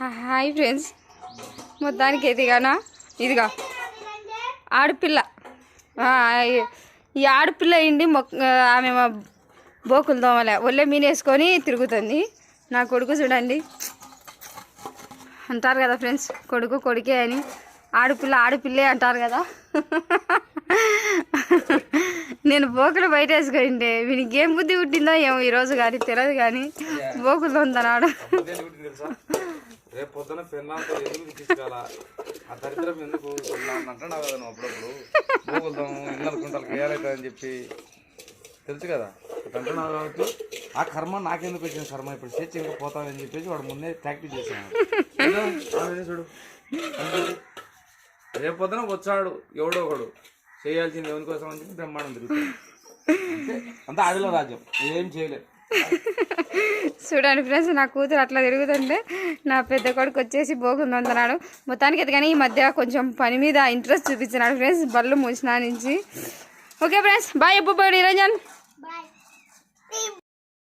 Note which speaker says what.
Speaker 1: Hi friends. మొత్తానికి ఎదిగానా ఇదిగా. ఆడపిల్ల. ఈ- ఆడపిల్ల ఇండి మొక్క ఆమె బోకులు దోమలే. ఒళ్ళే మీనేసుకొని తిరుగుతుంది. నా కొడుకు చూడండి. అంటారు కదా ఫ్రెండ్స్ కొడుకు కొడుకే అని. ఆడపిల్ల ఆడపిల్లే అంటారు కదా. నేను బోకులు బయట వేసుకుంటే వీనికి ఏం బుద్ధి పుట్టిందో ఏమో ఈరోజు కానీ తెలియదు కానీ బోకులు తొందనాడు
Speaker 2: తెలుసా రేపు పొద్దున పెన్నాంతో ఎందుకు తీసుకురాలా ఆ దరిద్రం ఎందుకు? పెన్నాన్ని అంటున్నావు కదా నువ్వు అప్పుడప్పుడు. భూగులదాము ఇన్నర కుంటలకు వేయాలవుతుందని చెప్పి. తెలుసు కదా? అట్లా అంటున్నావు కాబట్టి ఆ కర్మ నాకెందుకు వచ్చిన కర్మ ఇప్పుడు చేసి ఇంకా పోతానని చెప్పేసి వాడు ముందే ప్రాక్టీస్ చేశాను చూడు, ఆమెనే రేపు పొద్దున వచ్చాడు ఎవడో ఒకడు. చేయాల్సింది ఎవరికోసం అని చెప్పి బ్రహ్మాండం తిరుగుతాడు. అంతా. ఆడిలో రాజ్యం. ఏం చేయలేదు
Speaker 1: చూడండి ఫ్రెండ్స్ నా కూతురు అట్లా తిరుగుతుంటే నా పెద్ద కొడుకు వచ్చేసి బోగుంది అంటున్నాడు మొత్తానికి అయితే కానీ ఈ మధ్య కొంచెం పని మీద ఇంట్రెస్ట్ చూపించినాడు ఫ్రెండ్స్ బళ్ళు మూసినా నుంచి. ఓకే ఫ్రెండ్స్ బాయ్ ఎప్పుడు నిరంజన్.
Speaker 3: బాయ్.